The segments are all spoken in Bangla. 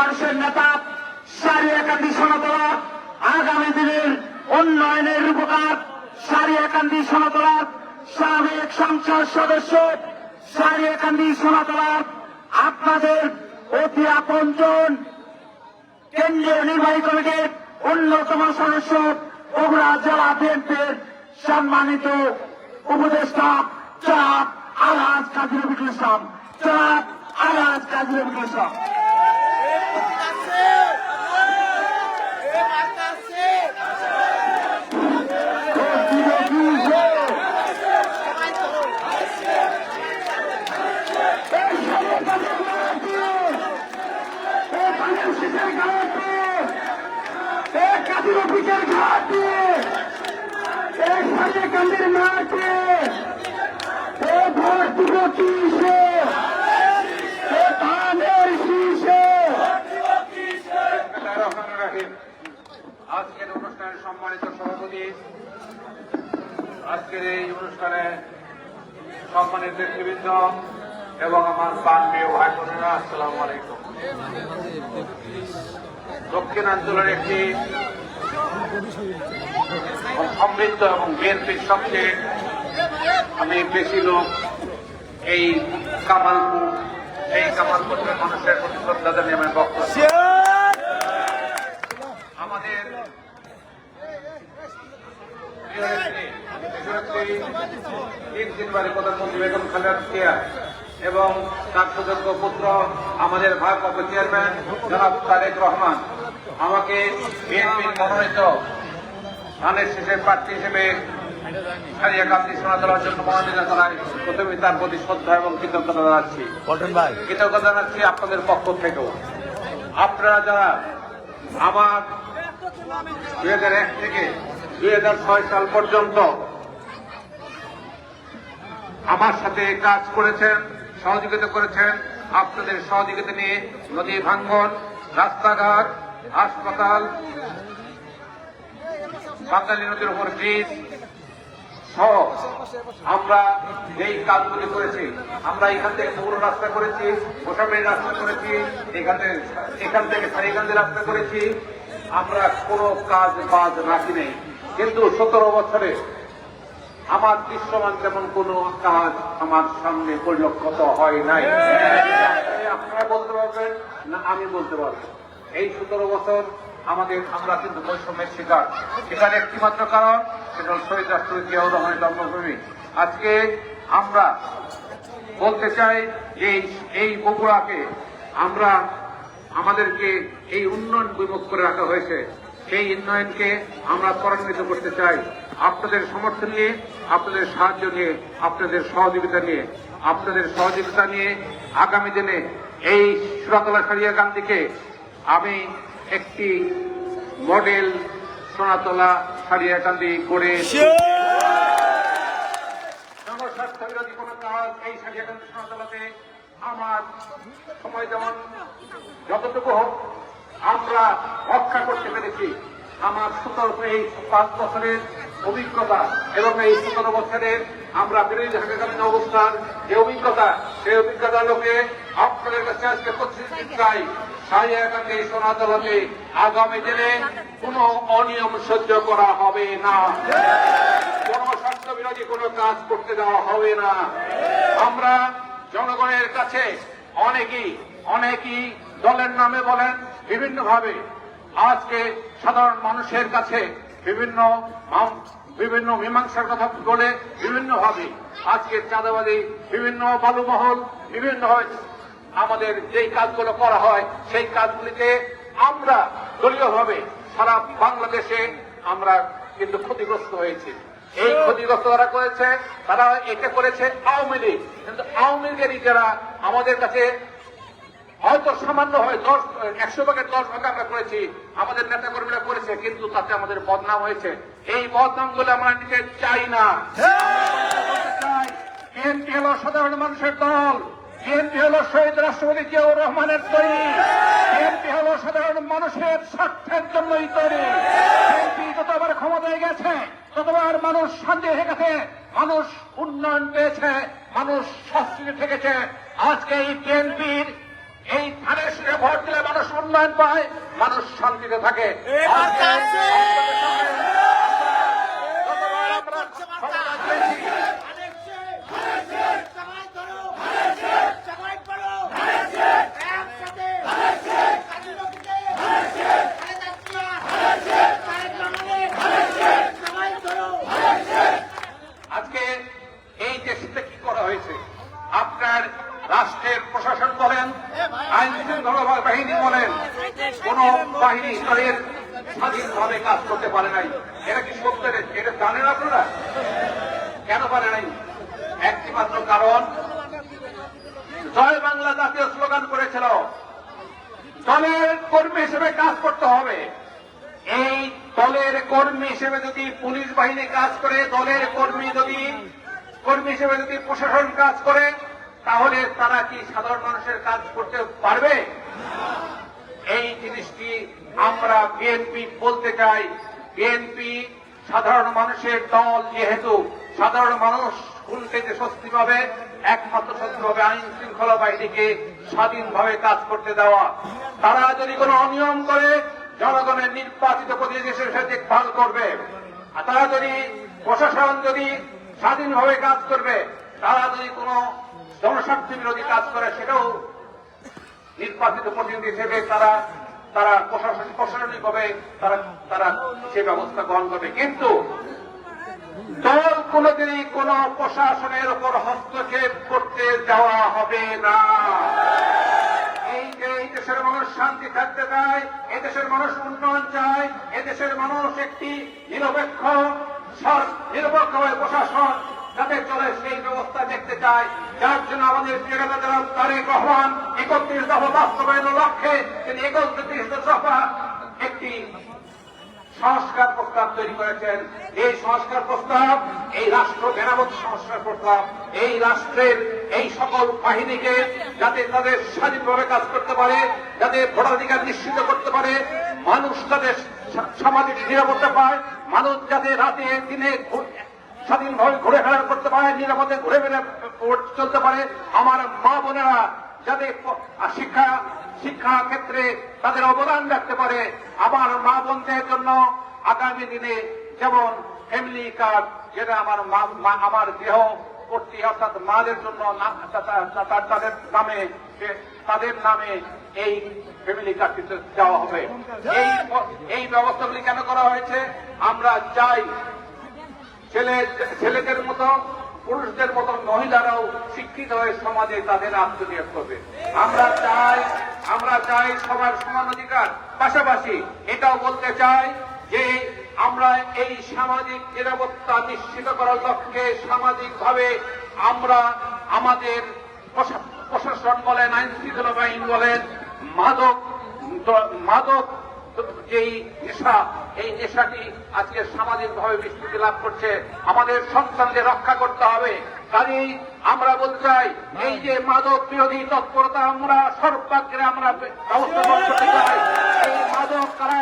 মানুষের নেতা সারিয়াকান্দি সোনাতলা আগামী দিনের উন্নয়নের রূপকার সারিয়াকান্দি সোনাতলার সাবেক সংসদ সদস্য সারিয়াকান্দি সোনাতলার আপনাদের অতি আপনজন কেন্দ্রীয় নির্বাহী কমিটির অন্যতম সদস্য বগুড়া জেলা বিএনপির সম্মানিত উপদেষ্টা চাপ আলহাজ কাজী রবিকুল ইসলাম। চাপ আলহাজ কাজী রবিকুল ইসলাম কাজী রফিকের ঘাট দিয়ে এক সাথে কান্দির মাঠে ভোট দিব কিসে ও ধানের শীষে বিসমিল্লাহির রহমানির রহিম। আজকের অনুষ্ঠানের সম্মানিত সভাপতি। আজকের এই অনুষ্ঠানে সম্মানিত নেতৃবৃন্দ এবং আমার বান্ধবী ও ভাই বোনেরা, আসসালামু আলাইকুম। দক্ষিণাঞ্চলের একটি সমৃদ্ধ এবং বিএনপির সবচেয়ে আমি বেশি লোক এই কামালপুর এই কামালপুরের মানুষের প্রতি শ্রদ্ধা জানিয়ে আমি বক্তব্য আমাদের প্রিয় নেত্রী, দেশনেত্রী, তিন তিনবারে প্রধানমন্ত্রী বেগম খালেদা জিয়া এবং তার সুযোগ্য পুত্র আমাদের ভারপ্রাপ্ত চেয়ারম্যান জনাব তারেক রহমান। আমাকে বিএনপির মনোনীত ধানের শেষের প্রার্থী হিসেবে সারিয়া গান্ধী সোনাতলার জন্য মনোনীত করায় প্রথমে তার প্রতি শ্রদ্ধা এবং কৃতজ্ঞতা জানাচ্ছি। কৃতজ্ঞতা জানাচ্ছি আপনাদের পক্ষ থেকেও। আপনারা যারা আমার দুই হাজার এক থেকে দুই হাজার ছয় সাল পর্যন্ত আমার সাথে কাজ করেছেন, সহযোগিতা করেছেন। আপনাদের সহযোগিতা নিয়ে নদী ভাঙ্গন, রাস্তাঘাট, হাসপাতাল, বাঙালি নদীর উপর ব্রিজ আমরা যেই কাজগুলি করেছি। আমরা এখান থেকে পৌর রাস্তা করেছি গোসাবাড়ি রাস্তা করেছি, এখান থেকে এখান থেকে সারিকান্দি রাস্তা করেছি। আমরা কোনো কাজ বাজ রাখি নেই। কিন্তু সতেরো বছরে আমার দৃশ্যমান তেমন কোনো কাজ আমার সামনে পরিলক্ষিত হয় নাই। আপনারা বলতে পারবেন? না, আমি বলতে পারব। এই সতেরো বছর আমাদের আমরা কিন্তু বৈষম্যের শিকার। এখানে একটি মাত্র কারণ, সেটা শহীদ রাষ্ট্রপতি জিয়াউর রহমানের জন্মভূমি। আজকে আমরা বলতে চাই এই- এই বগুড়াকে আমরা আমাদেরকে এই উন্নয়ন বিমুখ করে রাখা হয়েছে। সেই উন্নয়নকে আমরা ত্বরান্বিত করতে চাই। আপনাদের সমর্থন নিয়ে, আপনাদের সাহায্য নিয়ে, আপনাদের সহযোগিতা নিয়ে, আপনাদের সহযোগিতা নিয়ে আগামী দিনে এই সুরাতলা সারিয়া গান্ধীকে আমি একটি মডেল সোনাতলা সারিয়া গান্ধী করে এই সনাতলাতে আমার সময় যেমন যতটুকু হোক আমরা রক্ষা করতে পেরেছি। আমার সতেরো এই পাঁচ বছরের অভিজ্ঞতা এবং এই সতেরো বছরের আমরা বিরোধী থাকাকালীন অবস্থান, যে অভিজ্ঞতা, সেই অভিজ্ঞতা লোকে আপনাদের কাছে আজকে প্রতিশ্রুতি চাই। সোনাতলাতে আগামী দিনে কোনো অনিয়ম সহ্য করা হবে না। কোন স্বাস্থ্য বিরোধী কোনো কাজ করতে দেওয়া হবে না। আমরা জনগণের কাছে অনেকেই অনেকেই দলের নামে বলেন বিভিন্ন ভাবে আজকে সাধারণ মানুষের কাছে বিভিন্ন বিভিন্ন মীমাংসার কথা বলে বিভিন্ন ভাবে আজকে চাঁদাবাদী বিভিন্ন বালুমহল বিভিন্ন আমাদের যেই কাজগুলো করা হয়, সেই কাজগুলিতে আমরা দলীয়ভাবে সারা বাংলাদেশে আমরা কিন্তু ক্ষতিগ্রস্ত হয়েছি। এই ক্ষতিগ্রস্ত যারা করেছে, তারা এটা করেছে আওয়ামী লীগ। কিন্তু আওয়ামী লীগেরই যারা আমাদের কাছে হয়তো সামান্য হয় দশ, একশো ভাগের দশ ভাগ আমরা করেছি, আমাদের নেতা কর্মীরা করেছে, কিন্তু তাতে আমাদের বদনাম হয়েছে। এই বদনামগুলো আমরা নিতে চাই না। বিএনপি হলো সাধারণ মানুষের দল। বিএনপি হলো শহীদ রাষ্ট্রপতি জিয়াউর রহমানের তৈরি। বিএনপি হলো সাধারণ মানুষের স্বার্থের জন্যই তৈরি। বিএনপি যতবার ক্ষমতায় গেছে, ততবার মানুষ শান্তি হয়ে গেছে, মানুষ উন্নয়ন পেয়েছে, মানুষ স্বস্তিতে থেকেছে। আজকে এই বিএনপির এই ধানের সুরে ভোট দিলে মানুষ উন্নয়ন পায় মানুষ শান্তিতে থাকে আজকে আপনাদের সামনে যতবার আমরা ক্ষমতা পেয়েছি, আজকে এই দেশে কি করা হয়েছে আপনার রাষ্ট্রের প্রশাসন বলেন আইন শৃঙ্খলা বাহিনী বলেন কোন বাহিনী তাদের স্বাধীনভাবে কাজ করতে পারে নাই। এটা কি সত্য এটা জানেন আপনারা? কেন পারে নাই? একটি মাত্র কারণ, জয় বাংলা জাতীয় স্লোগান করেছিল, দলের কর্মী হিসেবে কাজ করতে হবে। এই দলের কর্মী হিসেবে যদি পুলিশ বাহিনী কাজ করে, দলের কর্মী যদি, কর্মী হিসেবে যদি প্রশাসন কাজ করে, তাহলে তারা কি সাধারণ মানুষের কাজ করতে পারবে? এই জিনিসটি আমরা বিএনপি বলতে চাই। বিএনপি সাধারণ মানুষের দল যেহেতু, সাধারণ মানুষ খুলতে যে স্বস্তি পাবে একমাত্র স্বস্তি পাবে আইন শৃঙ্খলা বাহিনীকে স্বাধীনভাবে কাজ করতে দেওয়া। তারা যদি কোনো অনিয়ম করে, জনগণের নির্বাচিত প্রতিনিধি হিসেবে দেখভাল করবে। আর তারা যদি, প্রশাসন যদি স্বাধীনভাবে কাজ করবে, তারা যদি কোনো জনস্বার্থ বিরোধী কাজ করে, সেটাও নির্বাচিত প্রতিনিধি হিসেবে তারা তারা প্রশাসন প্রশাসনিক ভাবে তারা তারা সে ব্যবস্থা গ্রহণ করবে। কিন্তু দল কোনদিনই কোন প্রশাসনের উপর হস্তক্ষেপ করতে যাওয়া হবে না। এই যে এই দেশের মানুষ শান্তি থাকতে চায় এই দেশের মানুষ উন্নয়ন চায় এই দেশের মানুষ একটি নিরপেক্ষ নিরপেক্ষভাবে প্রশাসন যাতে চলে সেই ব্যবস্থা দেখতে চায় যার জন্য আমাদের প্রিয় তারেক রহমান একত্রিশ দফা বাস্তবায়নের লক্ষ্যে তিনি একত্রিশ দফা একটি সংস্কার প্রস্তাব তৈরি করেছেন। এই সংস্কার প্রস্তাব, এই রাষ্ট্র মেরামত সংস্কার প্রস্তাব, এই রাষ্ট্রের এই সকল বাহিনীকে যাতে তাদের স্বাধীনভাবে কাজ করতে পারে, যাতে ভোটাধিকার নিশ্চিত করতে পারে, মানুষ তাদের সামাজিক নিরাপত্তা পায়, মানুষ যাতে রাতে দিনে স্বাধীনভাবে ঘুরে ফেরা করতে পারে, নিরাপদে ঘুরে ফেরা চলতে পারে। আমার মা বোনেরা যাতে শিক্ষা শিক্ষা ক্ষেত্রে তাদের অবদান রাখতে পারে। আমার মা বোনদের জন্য আগামী দিনে যেমন ফ্যামিলি কার্ড যেটা আমার আমার দেহ কর্তৃ অর্থাৎ মাদের জন্য তাদের নামে তাদের নামে এই ফ্যামিলি কার্ডটি দেওয়া হবে। এই এই ব্যবস্থাগুলি কেন করা হয়েছে? আমরা চাই ছেলে, ছেলেদের মতো পুরুষদের মতো মহিলারাও শিক্ষিত হয়ে সমাজে তাদের আত্মনিয়োগ করবে। আমরা চাই আমরা চাই সবার সমান অধিকার। পাশাপাশি এটাও বলতে চাই যে আমরা এই সামাজিক নিরাপত্তা নিশ্চিত করার লক্ষ্যে সামাজিকভাবে আমরা আমাদের প্রশা- প্রশাসন বলেন আইন শৃঙ্খলা বাহিনী বলেন, মাদক মাদক যেই নেশা, এই নেশাটি আজকে সামাজিকভাবে বিস্তৃতি লাভ করছে। আমাদের সন্তানদের রক্ষা করতে হবে। কাজেই আমরা বলতে চাই, এই যে মাদক বিরোধী তৎপরতা আমরা সর্বাগ্রে আমরা ব্যবস্থা এই মাদক কারা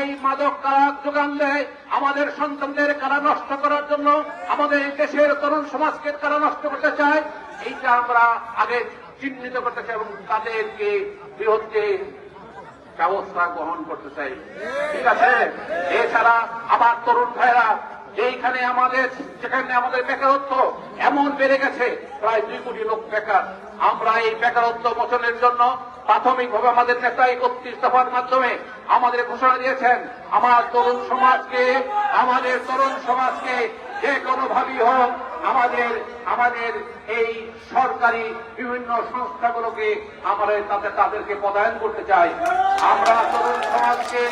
এই মাদক কারা যোগান দেয় আমাদের সন্তানদের কারা নষ্ট করার জন্য আমাদের দেশের তরুণ সমাজকে কারা নষ্ট করতে চায়, এইটা আমরা আগে চিহ্নিত করতে চাই এবং তাদেরকে বিরুদ্ধে ব্যবস্থা গ্রহণ করতে চাই। ঠিক আছে? এছাড়া আমার তরুণ ভাইরা, যেইখানে আমাদের, যেখানে আমাদের বেকারত্ব এমন বেড়ে গেছে, প্রায় দুই কোটি লোক বেকার। আমরা এই বেকারত্ব মোচনের জন্য প্রাথমিকভাবে আমাদের নেতা একত্রিশ দফার মাধ্যমে আমাদের ঘোষণা দিয়েছেন, আমার তরুণ সমাজকে, আমাদের তরুণ সমাজকে যে কোনো ভাবেই হোক আমাদের আমাদের এই সরকারি বিভিন্ন সংস্থাগুলোকে আমাদের তাদের তাদেরকে পদায়ন করতে চাই। আমরা তরুণ সমাজকে,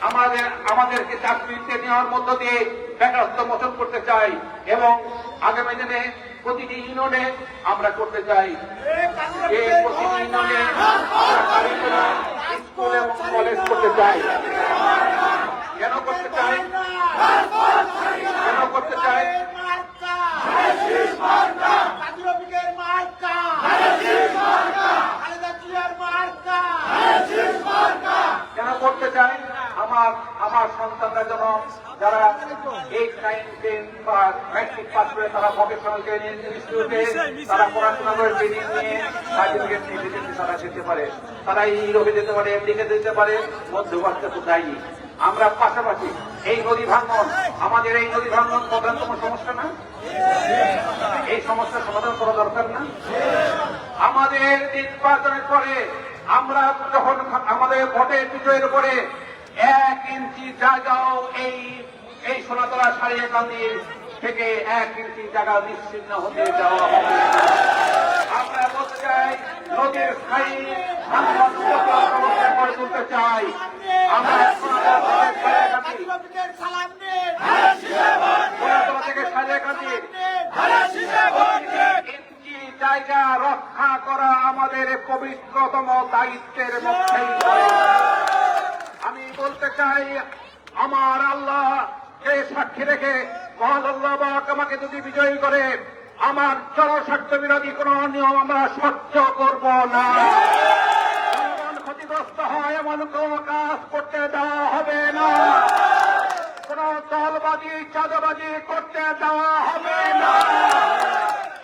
আমাদের, আমাদেরকে চাকরিতে নেওয়ার মধ্য দিয়ে বেকারত্ব মোচন করতে চাই এবং আগামী দিনে প্রতিটি ইউনিয়নে আমরা করতে চাই। প্রতিটি ইউনিয়নে স্কুল এবং কলেজ করতে চাই কেন করতে চাই কেন করতে চাই কেন করতে চাই আমার আমার যারা এইট নাইন, টেন বা ম্যাট্রিক পাস করে তারা ট্রেনিং ইনস্টিটিউটে তারা পড়াশোনা করে ট্রেনিং নিয়ে সার্টিফিকেট নিয়ে বিদেশে তারা যেতে পারে। তারা ইউরোপে যেতে পারে আমেরিকাতে যেতে পারে আমরা পাশাপাশি এই নদী ভাঙন, আমাদের এই নদী ভাঙন প্রধানতম সমস্যা না? এই সমস্যার সমাধান করা দরকার না? আমাদের নির্বাচনের পরে আমরা যখন আমাদের ভোটের বিজয়ের পরে এক ইঞ্চি জায়গাও এই এই সোনাতলা সারিয়ে কান্দির থেকে এক ইঞ্চি জায়গা নিশ্চিন্ন হতে দেওয়া হবে আমরা বলতে চাই নদীর স্থায়ী করে তুলতে চাই আমরা জায়গা রক্ষা করা আমাদের পবিত্রতম দায়িত্বের মধ্যে আমি বলতে চাই, আমার আল্লাহ কে সাক্ষী রেখে মহান আল্লাহ আমাকে যদি বিজয়ী করে, আমার জনস্বার্থ বিরোধী কোন নিয়ম আমরা সহ্য করব না। ক্ষতিগ্রস্ত হয়, এমন কোন কাজ করতে দেওয়া হবে না। কোন দলবাজি, চাঁদাবাজি করতে দেওয়া হবে না।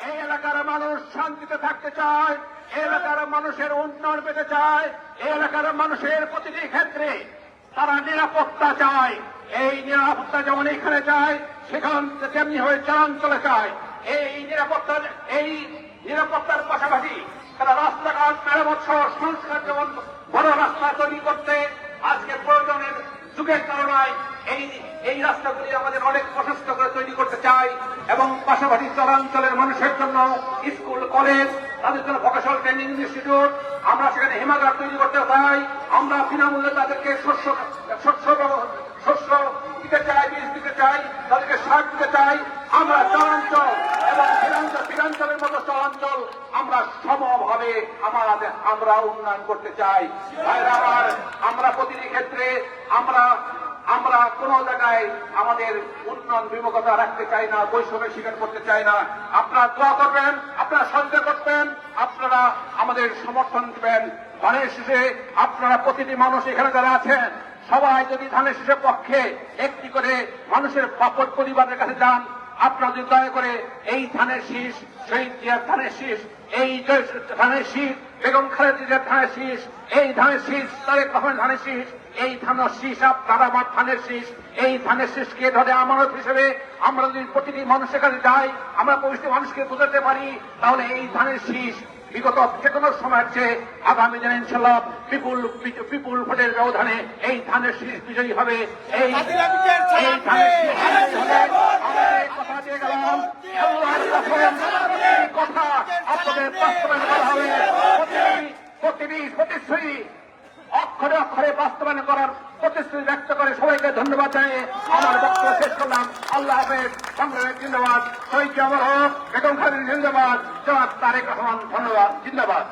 এই এলাকার মানুষ শান্তিতে থাকতে চায় এলাকার মানুষের উন্নয়ন পেতে চায় এলাকার মানুষের প্রতিটি ক্ষেত্রে তারা নিরাপত্তা চায়। এই নিরাপত্তা যেমন এখানে চায় সেখান তেমনি হয়ে চলাঞ্চলে চায়। এই নিরাপত্তার এই নিরাপত্তার পাশাপাশি তারা রাস্তাঘাট, মেরামত সহ সংস্কার যেমন বড় রাস্তা তৈরি করতে আজকে প্রয়োজনের যুগের কারণায় এই এই রাস্তাগুলি আমাদের অনেক প্রশস্ত করে তৈরি করতে চাই এবং পাশাপাশি চরাঞ্চলের মানুষের জন্য স্কুল, কলেজ, তাদের জন্য ভোকেশনাল ট্রেনিং ইনস্টিটিউট, আমরা সেখানে হিমাগার তৈরি করতে চাই। আমরা বিনামূল্যে তাদেরকে শস্য শস্য শস্য দিতে চাই, বীজ দিতে চাই, তাদেরকে সার দিতে চাই। আমরা চরাঞ্চল ফিরাঞ্চলের মতো চরাঞ্চল আমরা সমভাবে আমাদের আমরা উন্নয়ন করতে চাই। ভাইরা আমরা প্রতিটি ক্ষেত্রে আমরা আমরা কোন জায়গায় আমাদের উন্নয়ন বিমুখতা রাখতে চাই না, বৈষম্যের স্বীকার করতে চাই না। আপনারা দোয়া করবেন, আপনারা সঞ্চয় করবেন, আপনারা আমাদের সমর্থন দিবেন। ধানের শেষে আপনারা প্রতিটি মানুষ এখানে যারা আছেন, সবাই যদি ধানের শেষের পক্ষে একটি করে মানুষের পরিবারের কাছে যান আপনারা যদি দয়া করে এই ধানের শীষ শহীদ জিয়ার ধানের শীষ এই ধানের শীষ বেগম খালেদা ধানের শীষ এই ধানের শীষ তারেক রহমান ধানের শীষ এই ধানের শীষ আপনারা আমার ধানের শীষ এই ধানের শীষকে ধরে আমানত হিসেবে আমরা যদি প্রতিটি মানুষের কাছে যাই আমরা প্রতিটি মানুষকে বোঝাতে পারি তাহলে এই ধানের শীষ বিগত যে কোনো সময়ের চেয়ে আগামী দিনে ইনশাল্লাহ বিপুল বিপুল ভোটের ব্যবধানে এই ধানের শীষ বিজয়ী হবে। এই এই ধানের শীষ আমরা দিয়ে গেলাম কথা আপনাদের বাস্তবায়ন করা হবে। প্রতিটি প্রতিশ্রুতি অক্ষরে অক্ষরে বাস্তবায়ন করার প্রতিশ্রুতি ব্যক্ত করে সবাইকে ধন্যবাদ জানিয়ে আমার বক্তব্য শেষ করলাম। আল্লাহ হাফেজ। সংগ্রামের জিন্দাবাদ। শহীদ অমর হোক বেগম খালিদ জিন্দাবাদ। জনাব তারেক রহমান, ধন্যবাদ। জিন্দাবাদ।